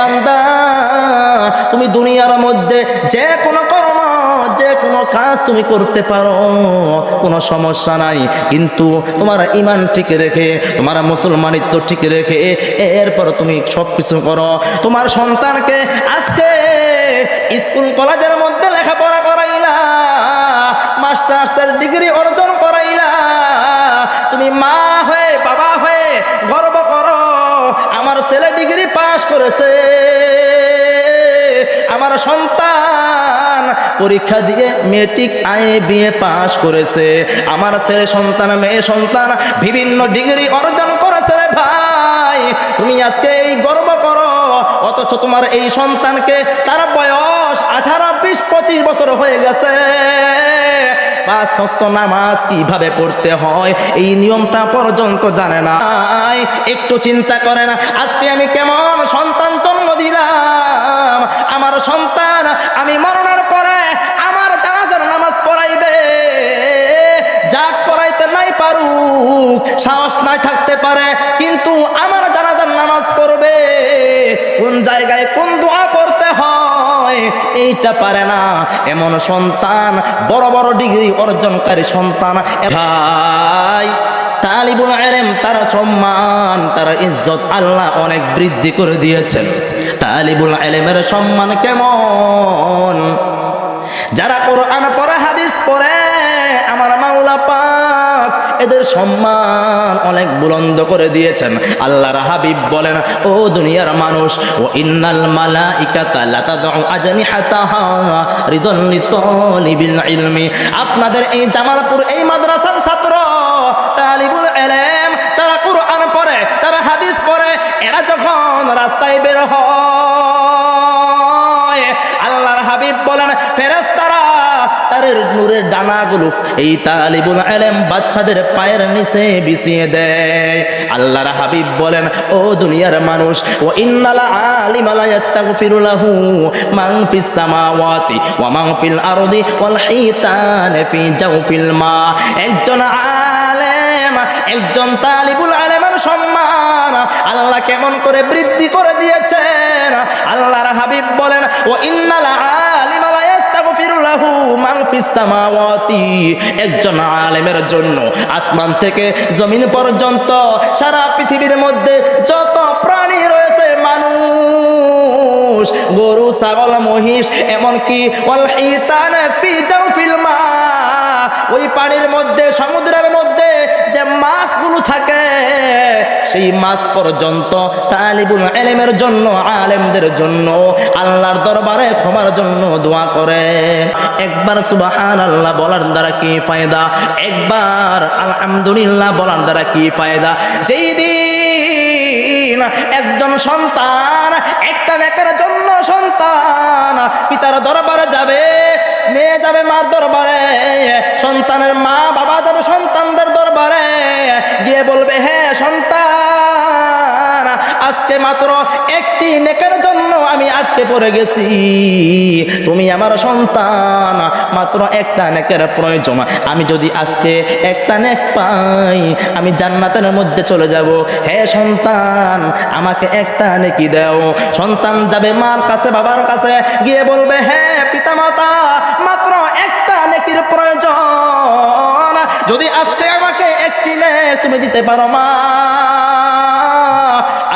বান্দা, তুমি দুনিয়ার মধ্যে যে কোনো কর্ম, যে কোনো কাজ তুমি করতে পারো, কোনো সমস্যা নাই। কিন্তু তোমার ইমান ঠিক রেখে, তোমার মুসলমানিত্ব ঠিক রেখে, এরপর তুমি সব কিছু করো। তোমার সন্তানকে আজকে স্কুল কলেজের মধ্যে লেখাপড়া করাইলা, মাস্টার্সের ডিগ্রি অর্জন করাইলা, তুমি মা হয়ে, বাবা হয়ে গর্ব করো। আমার ছেলে পাশ করেছে। আমার সন্তান পরীক্ষা দিয়ে মেট্রিক আয়ে বিয়ে পাশ করেছে। আমার ছেলে সন্তান, মেয়ে সন্তান বিভিন্ন ডিগ্রি অর্জন করেছে রে ভাই। তুমি আজকে এই গর্ব করো, অথচ তোমার এই সন্তানকে তার বয়স আঠারো, বিশ, পঁচিশ বছর হয়ে গেছে। পাঁচ সত্য নামাজ কীভাবে পড়তে হয়? এই নিয়মটা পর্যন্ত জানে না। একটু চিন্তা করে না, আজকে আমি কেমন সন্তান জন্ম দিলাম? আমার সন্তান আমি মরণের পরে আমার জানাজার নামাজ পড়াইবে। যাক, পড়াইতে নাই পারুক, সাহস নাই থাকতে পারে, কিন্তু আমার জানাজার নামাজ পড়বে। কোন জায়গায় কোন দোয়া পড়তে হয়? এইটা পারে না। এমন সন্তান, বড় বড় ডিগ্রি অর্জনকারী সন্তান। তালিবুল আলেম, তারা সম্মান, তারা ইজ্জত আল্লাহ অনেক বৃদ্ধি করে দিয়েছেন। তালিবুল আলেমের সম্মান কেমন? যারা কোরআন পড়ে, হাদিস পড়ে এদের সম্মান অনেক বুলন্দ করে দিয়েছেন। আল্লাহর হাবিব বলেন, ও দুনিয়ার মানুষ, ও ইন্নাল মালাইকাতা লাতাদউ আজনিহাতাহা রিদান লিতালিবিল ইলমি। আপনাদের এই জামালপুর, এই মাদ্রাসার ছাত্র তালিবুল ইলম তারা কোরআন পড়ে, তারা হাদিস পড়ে, এরা যখন রাস্তায় বের হয়, আল্লাহর হাবিব বলেন, ফেরেশতারা তাদের নূরের ডানাগুলো এই তালিবুল আলেম বাচ্চাদের পায়ের নিচে বিছিয়ে দেয়। আল্লাহর হাবিব বলেন, ও দুনিয়ার মানুষ, ও ইন্নালা আলিম লা ইস্তাগফিরু লাহু মান ফিস সামাওয়াতি ওয়া মান ফিল আরদি ওয়াল হিতান ফি জাওফিল মা। একজন আলেম, একজন তালিবুল আলেমের সম্মান আল্লাহ কেমন করে বৃদ্ধি করে দিয়েছেন? আল্লাহর হাবিব বলেন, ও ইন্নালা একজন আলেমের জন্য আসমান থেকে জমিন পর্যন্ত সারা পৃথিবীর মধ্যে যত প্রাণী রয়েছে মানুষ, গরু, ছাগল, মহিষ, এমনকি ফি জাওফিল ওই পানির মধ্যে, সমুদ্রের মধ্যে যে মাছগুলো থাকে, সেই মাছ পর্যন্ত তালিবুল এলেমের জন্য, আলেমদের জন্য, আল্লাহর দরবারে ক্ষমার জন্য দোয়া করে। একবার সুবাহান আল্লাহ বলার দ্বারা কি ফায়দা? একবার আলহামদুলিল্লাহ বলার দ্বারা কি ফায়দা? যেই দিন একজন সন্তান, একটা নেকের জন্য সন্তান, পিতার দরবারে যাবে মেয়ে যাবে মার দরবারে, সন্তানের মা বাবা যাবে সন্তানদের দরবারে। গিয়ে বলবে হ্যাঁ সন্তান, আজকে মাত্র একটি নেকের জন্য আমি আটকে পড়ে গেছি। তুমি আমার সন্তান, মাত্র একটা নেকের প্রয়োজন। আমি যদি আজকে একটা নেক পাই, আমি জান্নাতের মধ্যে চলে যাব। হে সন্তান, আমাকে একটা নেকি দাও। সন্তান যাবে মার কাছে, বাবার কাছে। গিয়ে বলবে হ্যাঁ পিতামাতা যদি আজকে আমাকে একটি নে তুমি দিতে পারো মা,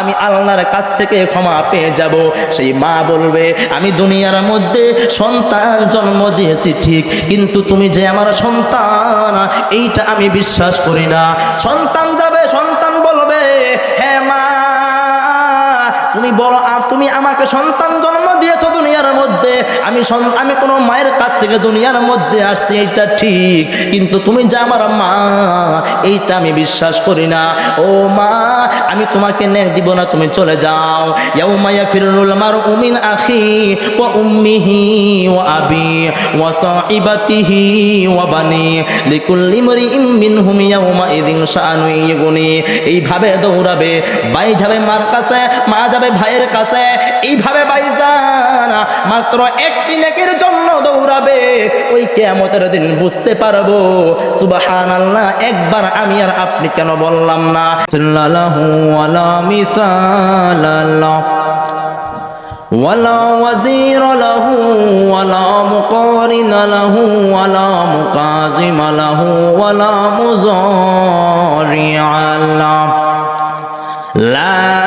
আমি আল্লাহর কাছ থেকে ক্ষমা পেয়ে যাব। সেই মা বলবে, আমি দুনিয়ার মধ্যে সন্তান জন্ম দিয়েছি ঠিক, কিন্তু তুমি যে আমার সন্তান, এইটা আমি বিশ্বাস করি না। সন্তান যাবে, সন্তান বলবে হ্যাঁ মা, তুমি বলো আ- তুমি আমাকে সন্তান জন্ম দিয়েছ দুনিয়ার মধ্যে। আমি আমি কোনো মায়ের কাছ থেকে দুনিয়ার মধ্যে আসছি, এইটা ঠিক। কিন্তু তুমি যে আমার মা, এইটা আমি বিশ্বাস করি না। ও মা, আমি তোমাকে নে দিব না, তুমি চলে যাও। ইয়াউমা ইয়াফিরুল মারউ মিন আখি ওয়া উম্মিহি ওয়া আবি ওয়া সাহিবাতিহি ও বানি। লিকুল্লি মরিইম মিনহুম ইয়াউমা ইযিন শাআনু ইগুনি। এইভাবে দৌড়াবে, ভাই যাবে মার কাছে, মা যাবে ভাইয়ের কাছে। এইভাবে ভাইজান মাত্র একটি নেকের জন্য দৌড়াবে ওই কিয়ামতের দিন বুঝতে পারবো সুবহানাল্লাহ একবার আমি আর আপনি কেন বললাম না সাল্লাল্লাহু আলা মিসালাল্লাহ ولا وزير له ولا مقارن له ولا مقازم له ولا مزارع له لا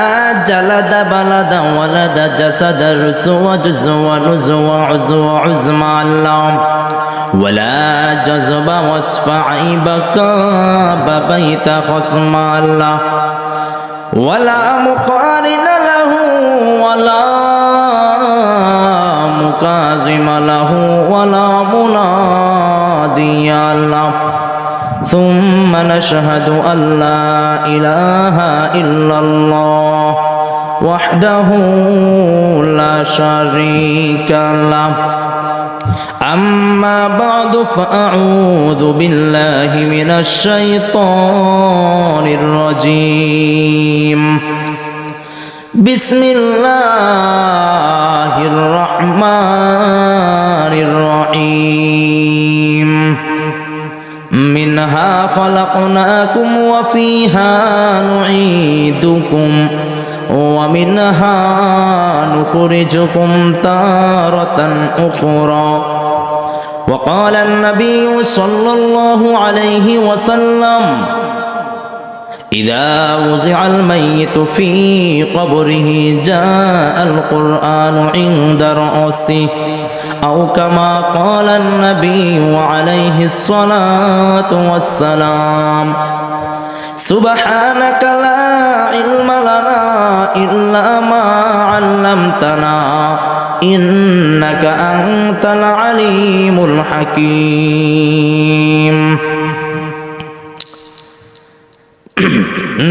جلد بلد ولد جسد رسو جزو نزو عزو عزم الله ولا جذب وصف عيبك ببيت خصم الله. ولا مقارن له ولا مكازم له ولا منادي له ثم نشهد أن لا إله إلا الله. وحده لا شريك له أما بعد فأعوذ بالله من الشيطان الرجيم بسم الله الرحمن الرحيم منها خلقناكم وفيها نعيدكم ومنها نخرجكم تارة أخرى. وقال النبي صلى الله عليه وسلم إذا وزع الميت في قبره جاء القرآن عند رأسه أو كما قال النبي عليه الصلاة والسلام سبحانك মা আল্লাম তানা ইন্নাকা আনতাল আলিমুল হাকিম।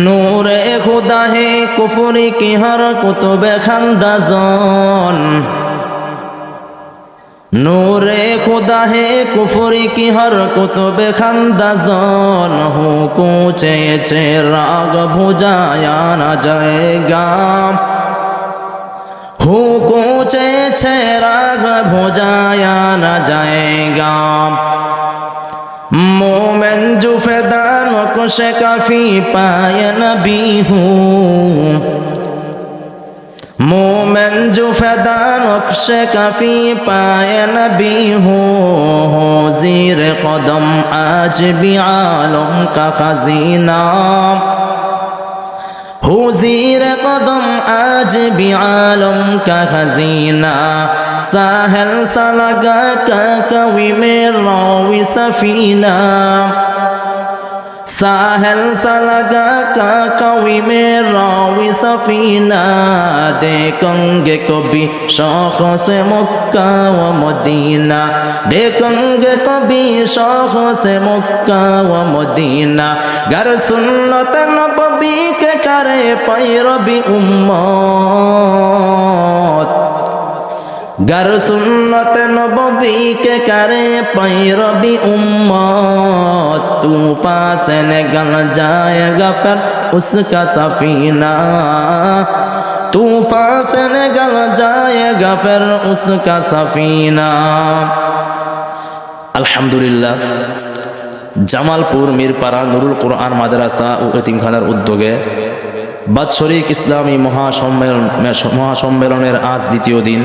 নূরে খুদা হে কুফরি কি হর কুতুবে খান্দাজন নূরে খুদা হে কুফরি কি হর কুতুবে খান্দাজন হু কুচে চে রাগ ভুজায়া না জায়গা। হু কুচে ছে রাগ ভুজায়া না জায়গা। মোমেন জুফেদান কুশে কাফি পায় নবী হুম मोमन जो फदा नक्श काफी पाए नबी हो हो जीर कदम आज भी आलम का खजीना হুজির কদম আজ বি আলম কা খজিনা সাহল সালাগা কা কবি মে রাউি সফিনা ساحل سلگا کا کوی میں راوی سفینہ دیکھیں گے کبھی شوق سے مکہ و مدینہ دیکھیں گے کبھی شوق سے مکہ و مدینہ گر سنت نبی کے کرے پیرو بھی امت গার সুন্নত নবীকে করে পৈরবি উম্মত? তু পাস গল যায় গফর উসকা সফিনা। তু পাস গল যায় গফর উসকা সফিনা। আলহামদুলিল্লাহ, জামালপুর, মিরপাড়া, নুরুল কোরআন মাদ্রাসা ও এতিমখানার উদ্যোগে বাৎসরিক ইসলামী মহাসম্মেলন মহাসম্মেলনের আজ দ্বিতীয় দিন।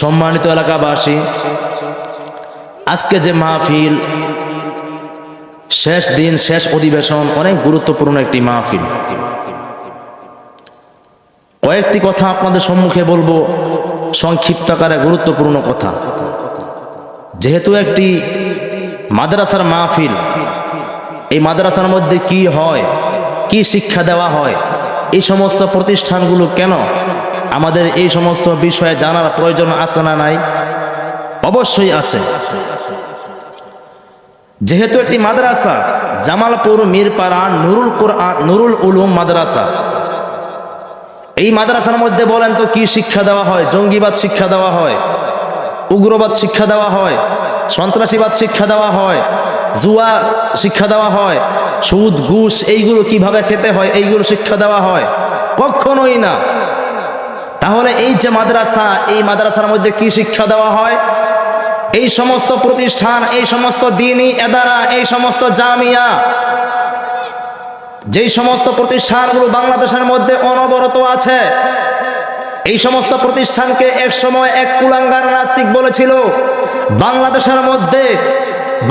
সম্মানিত এলাকাবাসী, আজকে যে মাহফিল, শেষ দিন, শেষ অধিবেশন, অনেক গুরুত্বপূর্ণ একটি মাহফিল। কয়েকটি কথা আপনাদের সম্মুখে বলব সংক্ষিপ্ত আকারে গুরুত্বপূর্ণ কথা। যেহেতু একটি মাদ্রাসার মাহফিল, এই মাদ্রাসার মধ্যে কি হয়, কি শিক্ষা দেওয়া হয়, এই সমস্ত প্রতিষ্ঠানগুলো কেন আমাদের এই সমস্ত বিষয়ে জানার প্রয়োজন আছে না নাই? অবশ্যই আছে। যেহেতু একটি মাদ্রাসা, জামালপুর, মিরপাড়া, নুরুল কোরআন, নুরুল উলুম মাদ্রাসা। এই মাদ্রাসার মধ্যে বলেন তো কি শিক্ষা দেওয়া হয়? জঙ্গিবাদ শিক্ষা দেওয়া হয়, উগ্রবাদ শিক্ষা দেওয়া হয়, সন্ত্রাসীবাদ শিক্ষা দেওয়া হয়, জুয়া শিক্ষা দেওয়া হয়, সুদ, ঘুষ, এইগুলো কীভাবে খেতে হয়, এইগুলো শিক্ষা দেওয়া হয়? কখনোই না। তাহলে এই যে মাদ্রাসা, এই মাদ্রাসার মধ্যে কি শিক্ষা দেওয়া হয়? এই সমস্ত প্রতিষ্ঠান, এই সমস্ত দিনই এদারা, এই সমস্ত জামিয়া, যেই সমস্ত প্রতিষ্ঠানগুলো বাংলাদেশের মধ্যে অনবরত আছে, এই সমস্ত প্রতিষ্ঠানকে এক সময় এক কুলাঙ্গার নাস্তিক বলেছিল। বাংলাদেশের মধ্যে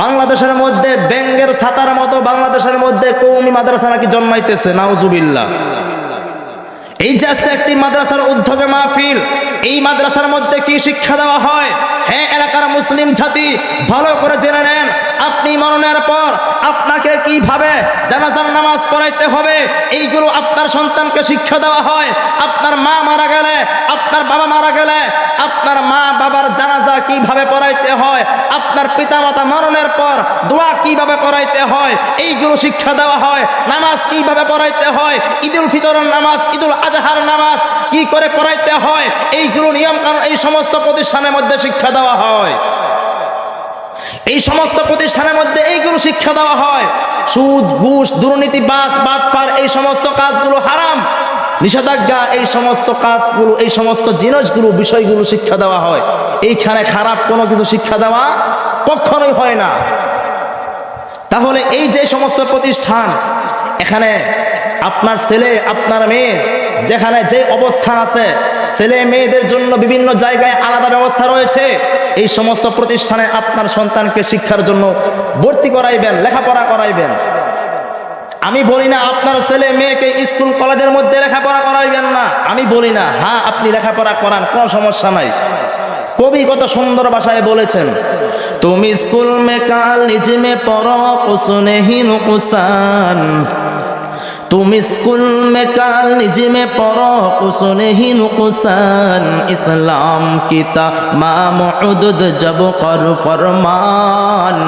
বাংলাদেশের মধ্যে ব্যাঙ্গের ছাতার মতো বাংলাদেশের মধ্যে কৌমি মাদ্রাসা নাকি জন্মাইতেছে, নাউজুবিল্লাহ। এই জাস্ট একটি মাদ্রাসার উদ্যোগে মাহফিল, এই মাদ্রাসার মধ্যে কি শিক্ষা দেওয়া হয়? হ্যাঁ এলাকার মুসলিম জাতি ভালো করে জেনে নেন। আপনি মরণের পর আপনাকে কীভাবে জানাজার নামাজ পড়াইতে হবে, এইগুলো আপনার সন্তানকে শিক্ষা দেওয়া হয়। আপনার মা মারা গেলে, আপনার বাবা মারা গেলে, আপনার মা বাবার জানাজা কীভাবে পড়াইতে হয়, আপনার পিতামাতা মরণের পর দোয়া কীভাবে পড়াইতে হয়, এইগুলো শিক্ষা দেওয়া হয়। নামাজ কীভাবে পড়াইতে হয়, ঈদুল ফিতরের নামাজ, ঈদুল আজহার নামাজ কি করে পড়াইতে হয়, এইগুলো নিয়ম কানুন, এই সমস্ত প্রতিষ্ঠানের মধ্যে শিক্ষা দেওয়া হয়। এই সমস্ত প্রতিষ্ঠানের মধ্যে এইগুলো শিক্ষা দেওয়া হয়। সুদ, ঘুষ, দুর্নীতি, বাস, বাটপার, এই সমস্ত কাজগুলো হারাম। নিষেধাজ্ঞা, এই সমস্ত কাজগুলো, এই সমস্ত জিনিসগুলো, বিষয়গুলো শিক্ষা দেওয়া হয়। এইখানে খারাপ কোনো কিছু শিক্ষা দেওয়া কখনোই হয় না। তাহলে এই যে সমস্ত প্রতিষ্ঠান, এখানে আপনার ছেলে, আপনার মেয়ে, যেখানে যে অবস্থা আছে, ছেলে মেয়েদের জন্য বিভিন্ন জায়গায় আলাদা ব্যবস্থা রয়েছে, এই সমস্ত প্রতিষ্ঠানে আপনার সন্তানকে শিক্ষার জন্য ভর্তি করাইবেন, লেখাপড়া করাইবেন। আমি বলি না আপনার ছেলে মেয়েকে স্কুল কলেজের মধ্যে লেখাপড়া করাইবেন না আমি বলি না হ্যাঁ আপনি লেখাপড়া করান কোনো সমস্যা নাই কবি কত সুন্দর ভাষায় বলেছেন তুমি স্কুল মে কাল নিজ মে পড়ো কুসনে হিন কুসান तुम स्कूल में काल निज में पढ़ो कुसने ही नुकसान इस्लाम की तमाम उदद जब कर फरमान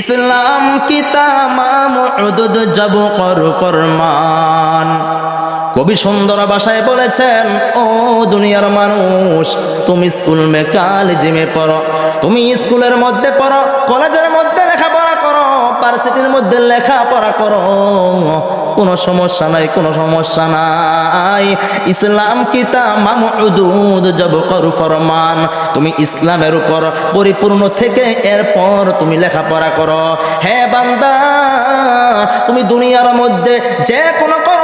ইসলাম কি তামাম যাব কর করমান কবি সুন্দর ভাষায় বলেছেন, ও দুনিয়ার মানুষ, তুমি স্কুল মে কালেজে জিমে পড়ো, তুমি স্কুলের মধ্যে পড়ো, কলেজের মধ্যে ভার্সিটির মধ্যে লেখাপড়া করো। কোনো সমস্যা নাই, কোনো সমস্যা নাই। ইসলাম কিতা মামুদুদ জব করু ফরমান। তুমি ইসলামের উপর পরিপূর্ণ থেকে এরপর তুমি লেখাপড়া করো। হে বান্দা, তুমি দুনিয়ার মধ্যে যে কোনো কর্ম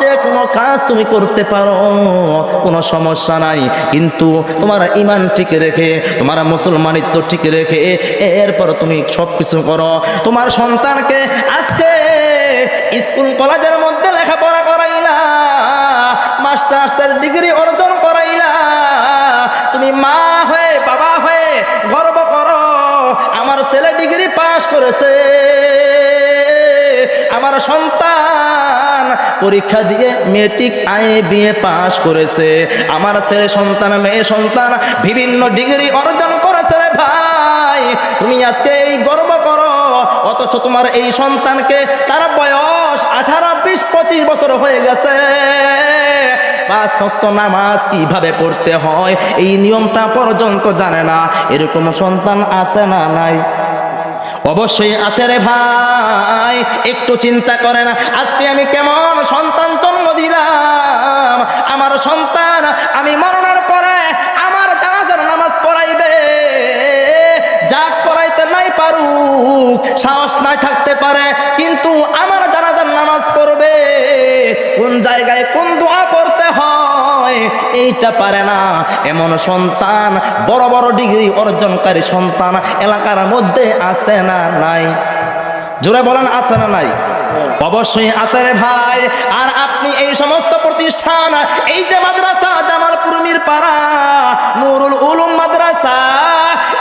যে কোনো কাজ তুমি করতে পারো, কোনো সমস্যা নাই। কিন্তু তোমার ইমান ঠিক রেখে, তোমার মুসলমানিত্ব ঠিক রেখে, এরপর তুমি সব কিছু করো। তোমার সন্তানকে আজকে স্কুল কলেজের মধ্যে লেখাপড়া করাইলা, মাস্টার্সের ডিগ্রি অর্জন করাইলা, তুমি মা হয়ে, বাবা হয়ে গর্ব করো, আমার ছেলে ডিগ্রি পাশ করেছে, আমার সন্তান পরীক্ষা দিয়ে মেট্রিক আয়ে বিয়ে পাশ করেছে। আমার ছেলে সন্তান, মেয়ে সন্তান বিভিন্ন ডিগ্রি অর্জন করেছে রে ভাই। তুমি আজকে এই গর্ব করো, অথচ তোমার এই সন্তানকে তার বয়স আঠারো, বিশ, পঁচিশ বছর হয়ে গেছে। পাঁচ ভক্ত নামাজ কীভাবে পড়তে হয়, এই নিয়মটা পর্যন্ত জানে না। এরকম সন্তান আছে না নাই? অবশ্যই আছে রে ভাই, একটু চিন্তা করে না। আজকে আমি কেমন সন্তান জন্ম দিলাম? আমার সন্তান আমি মরণের পরে আমার জানাজার নামাজ পড়াইবে। যাক পড়াইতে নাই পারুক, সাহস নাই থাকতে পারে, কিন্তু আমার জানাজার নামাজ পড়বে। কোন জায়গায় কোন দোয়া এইটা পারে না। এমন সন্তান, বড় বড় ডিগ্রি অর্জনকারী সন্তান এলাকার মধ্যে আছে না নাই? জোরে বলেন, আছে না নাই? অবশ্যই আছে ভাই। আর আপনি এই সমস্ত প্রতিষ্ঠান, এই যে মাদ্রাসা জামালপুর মিরপাড়া নুরুল উলুম মাদ্রাসা,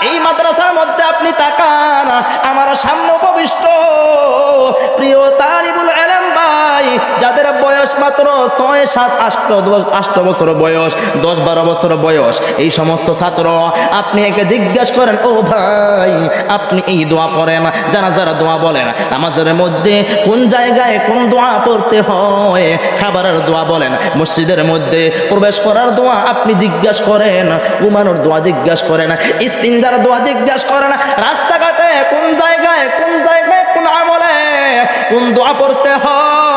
এই মাদ্রাসার মধ্যে আপনি তাকান। আমার সাম্য উপবিষ্ট প্রিয় তালিবুল আলম ভাই, যাদের বয়স মাত্র ছয়, সাত, আষ্ট, দশ, আষ্ট বছর বয়স, দশ, বারো বছর বয়স, এই সমস্ত ছাত্র, আপনি একে জিজ্ঞাসা করেন, ও ভাই, আপনি এই দোয়া পড়েন? যারা যারা দোয়া বলেন। আমাদের মধ্যে কোন জায়গায় কোন দোয়া পড়তে হয়? খাবারের দোয়া বলেন। মসজিদের মধ্যে প্রবেশ করার দোয়া আপনি জিজ্ঞাসা করেন, ঘুমানোর দোয়া জিজ্ঞাসা না ইস্তিনজার দোয়া জিজ্ঞাসা না রাস্তাঘাটে কোন জায়গায় কোন জায়গায় কোন আমলে কোন দোয়া পড়তে হয়?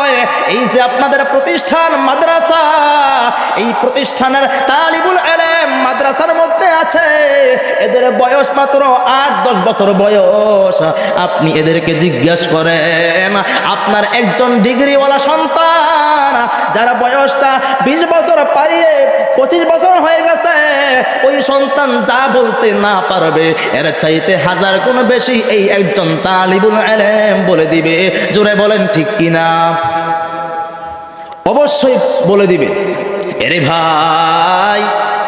এই যে আপনাদের প্রতিষ্ঠান মাদ্রাসা, এই প্রতিষ্ঠানের তালিবুল আলেম মাদ্রাসার মধ্যে আছে। এদের বয়স মাত্র আট, দশ বছর বয়স। আপনি এদেরকে জিজ্ঞাসা করেন, আপনার একজন ডিগ্রিওয়ালা সন্তান, যারা বয়সটা বিশ বছর পারিয়ে পঁচিশ বছর হয়ে গেছে, ওই সন্তান যা বলতে না পারবে, এর চাইতে হাজার গুণ বেশি এই একজন তালিবুল আলেম বলে দিবে। জোরে বলেন ঠিক কিনা? অবশ্যই বলে দিবে। এরে ভাই,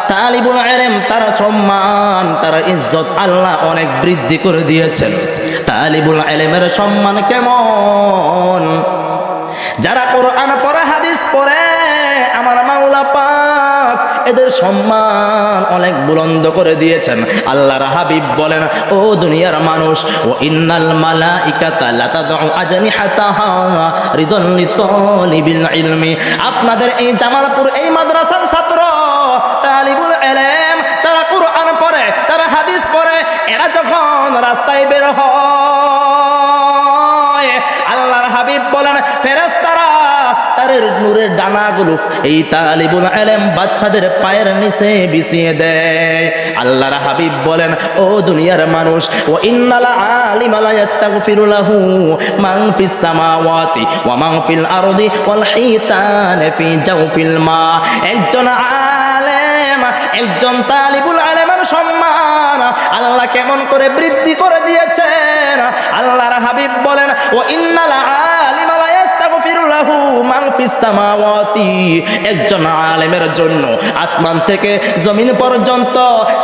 তালিবুল আলেম, তারা সম্মান, তারা ইজ্জত আল্লাহ অনেক বৃদ্ধি করে দিয়েছেন। তালিবুল আলেমের সম্মান কেমন? যারা কোরআন পড়ে, হাদিস পরে আমার মাওলা পাক এদের সম্মান অনেক বুলন্দ করে দিয়েছেন। আল্লাহর হাবিব বলেন, ও দুনিয়ার মানুষ, ও ইন্নাল মালাইকাতা লাতাদউ আজনিহাতাহা রিদান লিতালিবিল ইলমি। আপনাদের এই জামালপুর, এই মাদ্রাসার ছাত্র তালিবুল ইলম তারা কোরআন পড়ে, তারা হাদিস পড়ে, এরা যখন রাস্তায় বের হয়, আল্লাহর হাবিব বলেন, ফেরেশতারা তারের নূরের ডানাগুলো এই তালিবুল আলেম বাচ্চাদের পায়ের নিচে বিছিয়ে দেয়। আল্লাহর হাবিব বলেন, ও দুনিয়ার মানুষ, ও ইন্নালা আলিম লা ইস্তাগফিরু লাহু মান ফিস সামাওয়াতি ওয়া মান ফিল আরদি ওয়াল হিতান ফি জাওফিল মা। একজন আলেম, একজন তালিবুল আলেমের সম্মান আল্লাহ কেমন করে বৃদ্ধি করে দিয়েছেন? আল্লাহর হাবিব বলেন, ও ইন্নালা একজন আলেমের জন্য আসমান থেকে জমিন পর্যন্ত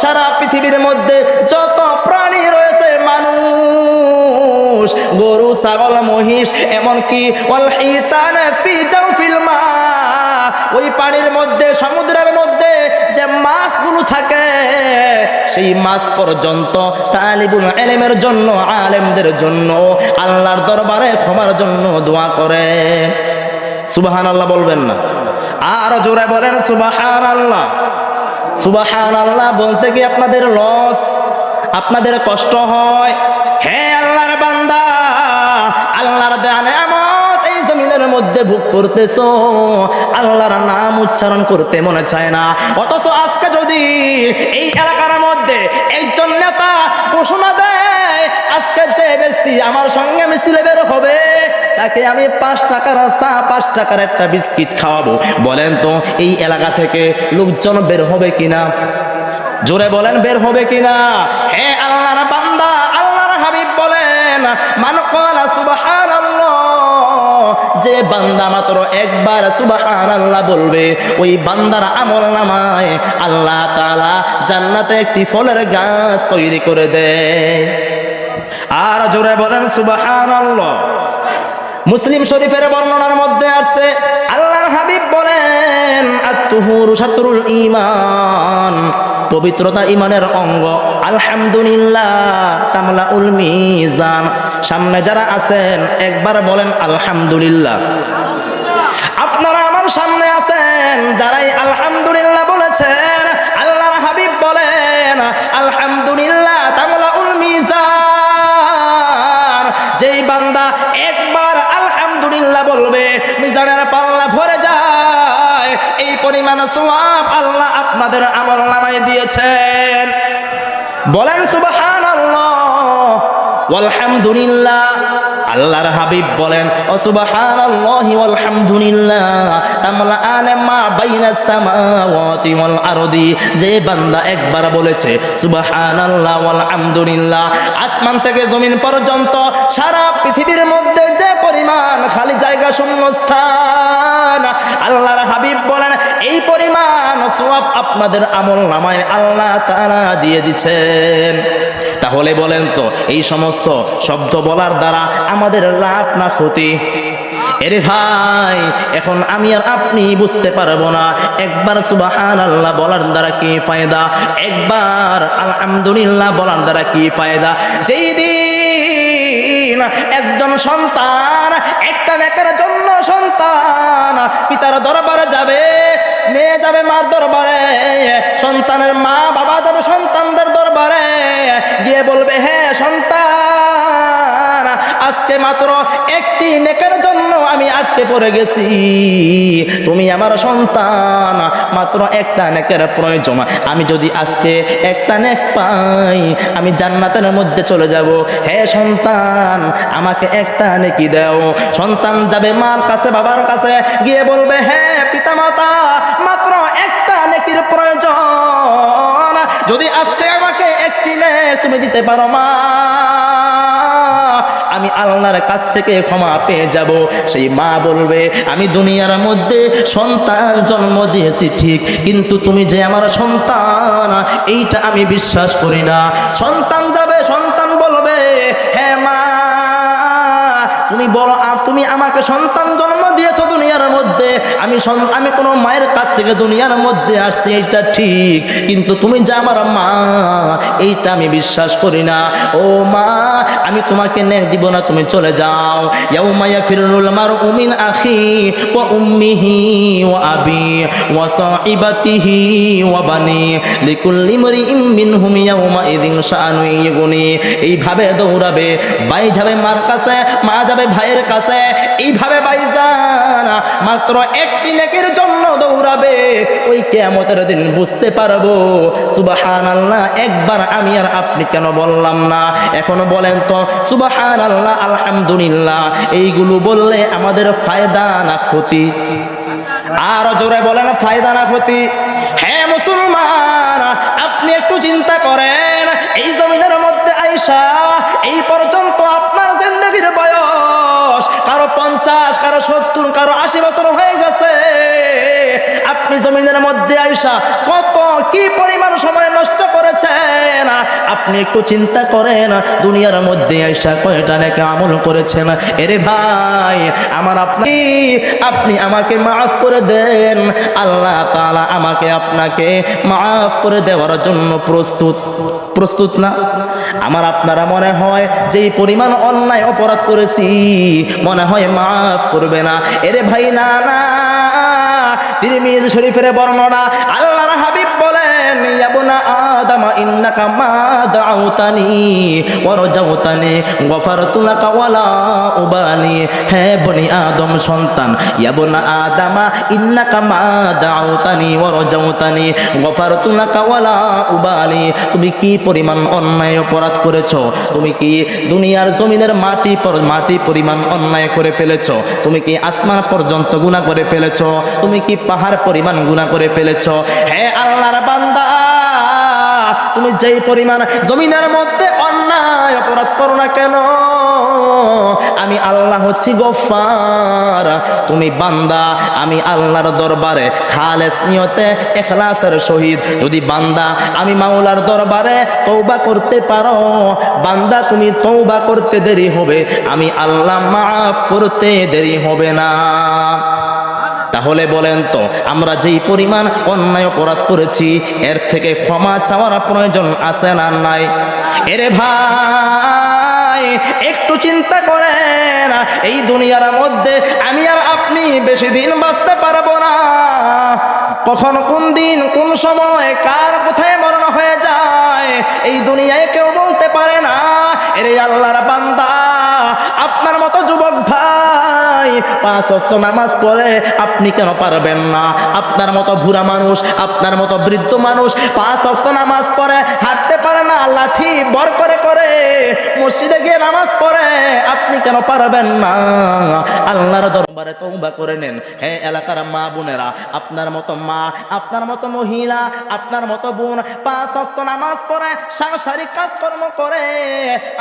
সারা পৃথিবীর মধ্যে যত প্রাণী রয়েছে মানুষ, গরু, ছাগল, মহিষ, এমনকি ওই পানির মধ্যে, সমুদ্রের মধ্যে যে মাছগুলো থাকে, সেই মাছ পর্যন্ত তালিবুল এলেমের জন্য, আলেমদের জন্য, আল্লাহর দরবারে ক্ষমার জন্য দোয়া করে। সুবাহান আল্লাহ বলবেন না। আর জোরে বলেন সুবাহান আল্লাহ সুবাহান আল্লাহ বলতে গিয়ে আপনাদের লস আপনাদের কষ্ট হয়? হ্যাঁ আল্লাহর বান্দা, আল্লাহর এই জমিনের মধ্যে ভোগ করতেছো, আল্লাহর নাম উচ্চারণ করতে মনে চায় না। অথচ আজকে যদি এই এলাকার মধ্যে একজন নেতা ঘোষণা দেয় যে ব্যক্তি আমার সঙ্গে মিছিলে বের হবে, তাকে আমি পাঁচ টাকার চা পাঁচ টাকার একটা বিস্কিট খাওয়াবো। বলেন তো, এই এলাকা থেকে লোকজন বের হবে কিনা? জোরে বলেন, বের হবে কিনা? হে আল্লাহর বান্দা, আল্লাহর হাবিব বলেন, মান সুবহানাল্লাহ। যে বান্দা মাত্র একবার সুবাহান আল্লাহ বলবে, ওই বান্দার আমল নামায় আল্লাহ তালা জান্নাতে একটি ফলের গাছ তৈরি করে দেয়। আর জোরে বলেন, সুবহানাল্লাহ। মুসলিম শরীফের বর্ণনার মধ্যে আছে আল্লাহর হাবিব বলেন আত্মহুরু সাতরুল ইমান পবিত্রতা ইমানের অঙ্গ। আলহামদুলিল্লাহ তামলা সামনে যারা আছেন, একবার বলেন, আলহামদুলিল্লাহ। আপনারা আমার সামনে আছেন, যারাই আলহামদুলিল্লাহ বলেছেন মিজানের পাল্লা ভরে যায়। এই পরিমাণ সোয়াব আল্লাহ আপনাদের আমল নামায় দিয়েছেন। বলেন সুবাহান আলহামদুলিল্লাহ আল্লাহর হাবিব বলেন, ও সুবহানাল্লাহি ওয়ালহামদুলিল্লাহ তামলা আনে ওয়াল আরদি। যে বান্দা একবার বলেছে, সুবহানাল্লাহ ওয়ালহামদুলিল্লাহ, আসমান থেকে জমিন পর্যন্ত সারা পৃথিবীর মধ্যে যে পরিমাণ খালি জায়গা শূন্যস্থান। আল্লাহর হাবিব বলেন, এই পরিমাণ সওয়াব আপনাদের আমল নামায় আল্লাহ তাআলা দিয়ে দিচ্ছেন। তাহলে বলেন তো, এই সমস্ত শব্দ বলার দ্বারা আমাদের লাভ না ক্ষতি? এরে ভাই, এখন আমি আর আপনি বুঝতে পারব না। একবার সুবাহান আল্লাহ বলার দ্বারা কি ফায়দা? একবার আলহামদুলিল্লাহ বলার দ্বারা কি ফায়দা? যেই দিন একজন সন্তান, একটা নেকের জন্য সন্তান, পিতার দরবারে যাবে মেয়ে যাবে মার দরবারে, সন্তানের মা বাবা যাবে সন্তানদের দরবারে। গিয়ে বলবে হ্যাঁ সন্তান, আজকে মাত্র একটি নেকের জন্য আমি আটকে পড়ে গেছি। তুমি আমার সন্তান, মাত্র একটা নেকের প্রয়োজন। আমি যদি আজকে একটা নেক পাই, আমি জান্নাতের মধ্যে চলে যাব। হে সন্তান, আমাকে একটা নেকি দাও। সন্তান যাবে মার কাছে, বাবার কাছে। গিয়ে বলবে হ্যাঁ পিতামাতা আজকে আমাকে একটি নে তুমি দিতে পারো মা। আমি আল্লাহর কাছ থেকে ক্ষমা পেয়ে যাব। সেই মা বলবে, আমি দুনিয়ার মধ্যে সন্তান জন্ম দিয়েছি ঠিক, কিন্তু তুমি যে আমার সন্তান, এইটা আমি বিশ্বাস করি না। সন্তান যাবে, সন্তান বলবে হ্যাঁ মা, তুমি বলো তুমি আমাকে সন্তান জন্ম দিয়েছ দুনিয়ার মধ্যে, আমি আমি কোনো মায়ের কাছ থেকে দুনিয়ার মধ্যে আসছি, এইটা ঠিক। কিন্তু তুমি যে আমার মা, এইটা আমি বিশ্বাস করি না। ও মা, আমি তোমাকে নে দিব না, তুমি চলে যাও। ইয়াউমা ইয়াফিরুল মারউ মিন আখি ওয়া উম্মিহি ওয়া আবি ওয়া সাহিবাতিহি ওয়া বানি। লিকুল্লি মরিইম মিনহুম ইয়াউমা ইযিন শাআনু ইগুনি। এইভাবে দৌড়াবে, ভাই যাবে মার কাছে, মা যাবে ভাইয়ের কাছে, এইভাবে ভাইজান মাত্র একটি নেকের জন্য দৌড়াবে। ওই কিয়ামতের দিন বুঝতে পারব সুবাহান আল্লাহ একবার আমি আর আপনি কেন বললাম না? এখনও বলেন তো সুবাহান আল্লাহ আলহামদুলিল্লাহ, এইগুলো বললে আমাদের ফায়দা না ক্ষতি? আর জোরে বলেন, ফায়দা না ক্ষতি? হ্যাঁ মুসলমান, আপনি একটু চিন্তা করেন, এই জমিনের মধ্যে আইসা এই পর্যন্ত কারও পঞ্চাশ কারও সত্তর কারও আশি বছর হয়ে গেছে। আপনি জমিনের মধ্যে আইসা কত কি পরিমাণ সময় নষ্ট করেছেন? আপনি একটু চিন্তা করেন, দুনিয়ার মধ্যে আইসা কয়টা নাকি আমল করেছেন? এরে ভাই, আমার আপনি আপনি আমাকে মাফ করে দেন। আল্লাহ তাআলা আমাকে আপনাকে মাফ করে দেওয়ার জন্য প্রস্তুত প্রস্তুত না? আমার আপনারা মনে হয় যেই পরিমাণ অন্যায় অপরাধ করেছি, মনে হয় মাফ করবে না। এরে ভাই, না না। তিনি মিজ শরীফের বর্ণনা আল্লাহর হাবিব বলেন ইয়াবনা আদামা, ইন্নাকা মা দাউতানি ওয়া রাজাউতানি, গফারতু লাকা ওয়ালা উবানি। হে বনি আদম সন্তান ইয়াবনা আদামা, ইন্নাকা মা দাউতানি ওয়া রাজাউতানি, গফারতু লাকা ওয়ালা উবানি। তুমি কি পরিমাণ অন্যায় অপরাধ করেছ? তুমি কি দুনিয়ার জমিনের মাটি মাটি পরিমাণ অন্যায় করে ফেলেছো? তুমি কি আসমান পর্যন্ত গুনাহ করে ফেলেছো? তুমি কি পাহাড় পরিমাণ গুনাহ করে ফেলেছ। হে আল্লাহর বান্দা, তুমি যেই পরিমাণ জমিনের মধ্যে অন্যায় অপরাধ করো না কেন? আমি আল্লাহ হচ্ছি গফার তুমি বান্দা, আমি আল্লাহর দরবারে খালেস নিয়তে, এখলাসের শহীদ যদি বান্দা, আমি মাওলার দরবারে তৌবা করতে পারো, বান্দা, তুমি তৌবা করতে দেরি হবে। আমি আল্লাহ মাফ করতে দেরি হবে না। তাহলে বলেন তো, আমরা যেই পরিমাণ অন্যায় অপরাধ করেছি, এর থেকে ক্ষমা চাওয়ার প্রয়োজন আছে না নাই? এরে ভাই, একটু চিন্তা করেন, এই দুনিয়ার মধ্যে আমি আর আপনি বেশি দিন বাঁচতে পারব না। কখন কোন দিন, কোন সময়, কার কোথায় মরণ হয়ে যায়, এই দুনিয়ায় কেউ বলতে পারে না। এরে আল্লাহর বান্দা, আপনার মতো যুবক ভাই পাঁচ অক্ট নামাজ পড়ে আপনি কেন পারবেন না? আপনার মতো ভুরা মানুষ, আপনার মতো বৃদ্ধ মানুষ পাঁচ অক্ট নামাজ পড়ে, হাঁটতে পারে না, লাঠি বর করে করে, মসজিদে গিয়ে নামাজ পড়ে, আপনি কেন পারবেন না? আল্লাহর দরবারে তৌবা করে নেন। হ্যাঁ এলাকার মা বোনেরা, আপনার মতো মা, আপনার মতো মহিলা, আপনার মতো বোন, পাঁচ অক্ট নামাজ পড়ে, সাংসারিক কাজকর্ম করে,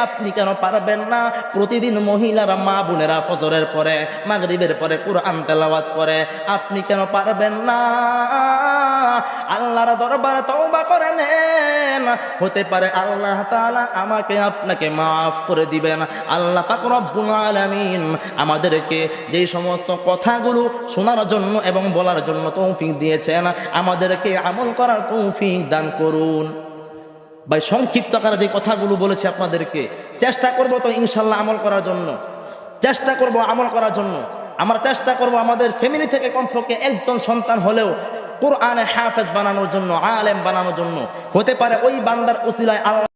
আপনি কেন পারবেন না? প্রতিদিন মহিলারা, মা বোনেরা ফজরের পরে, মাগরিবের পরে কোরআন তেলাওয়াত করে, আপনি কেন পারবেন না? আল্লাহর করে নেন। হতে পারে আল্লাহ আমাকে, আপনাকে মাফ করে দিবেন। আল্লাহ আমাদেরকে যেই সমস্ত কথাগুলো শোনার জন্য এবং বলার জন্য তৌফিক দিয়েছেন, আমাদেরকে আমল করার তৌফিক দান করুন। ভাই সংক্ষিপ্ত আকারে যে কথাগুলো বলেছি আপনাদেরকে, চেষ্টা করব তো ইনশাল্লাহ আমল করার জন্য। চেষ্টা করব আমল করার জন্য। আমরা চেষ্টা করব আমাদের ফ্যামিলি থেকে কমপক্ষে একজন সন্তান হলেও কোরআনে হাফেজ বানানোর জন্য, আলেম বানানোর জন্য। হতে পারে ওই বান্দার উসিলায় আল্লাহ